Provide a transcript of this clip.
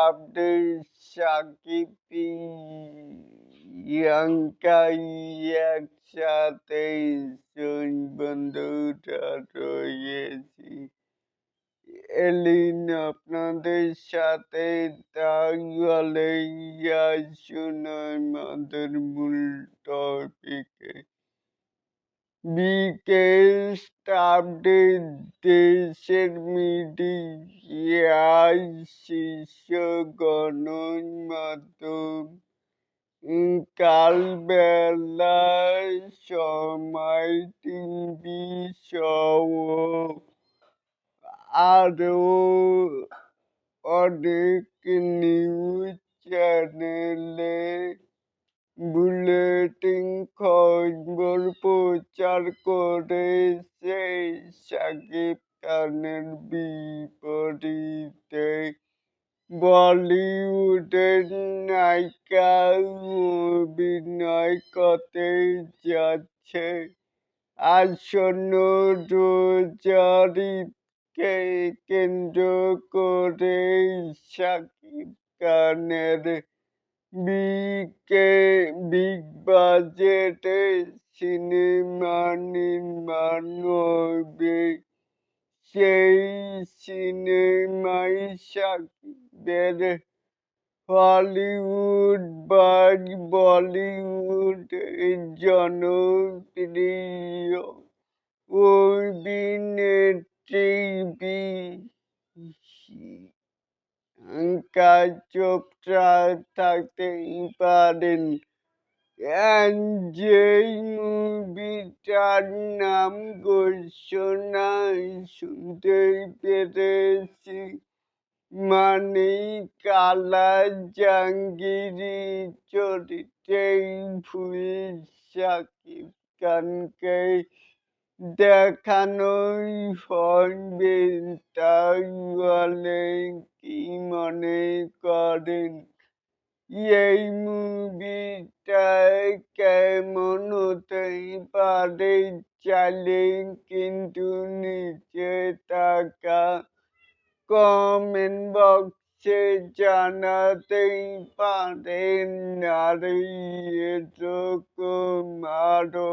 Update Shakib Priyanka একসাথে বন্ধুরা রয়েছি এলিন আপনাদের সাথে তাহলে আসুন আমাদের মূল টপিকে বিগেস্ট আপডেট দেশের মিডিয়ায় শীর্ষ গণমাধ্যম। কালবেলায় সময় টিভি সহ আরও অনেক নিউজ খবর করে সেই শাকিব খানের বিপরীতে। বলিউডের নায়িকা অভিনয় করতে যাচ্ছে আসন্ন রোজারিকে কেন্দ্র করে শাকিব খানের বিকে বিগ বাজেটে সিনেমা নির্মাণ হবে। সেই সিনেমাই সাকিবের হলিউড বা বলিউড জনপ্রিয়। অভিনেত্রী প্রিয়াঙ্কা চোপড়া থাকতেই পারেন। যেই মুভিটার নাম ঘোষণা শুনতেই পেরেছি। মানে কালা জাহাঙ্গীরি চরিত্রেই ভুল সাকিব খানকে দেখানোই হবে তাই কি মনে করেন? এই মুভিটা কেমন হতেই পারে? চাইলে কিন্তু নিচে টাকা কমেন্ট বক্সে জানাতেই পারেন আর এরকম আরও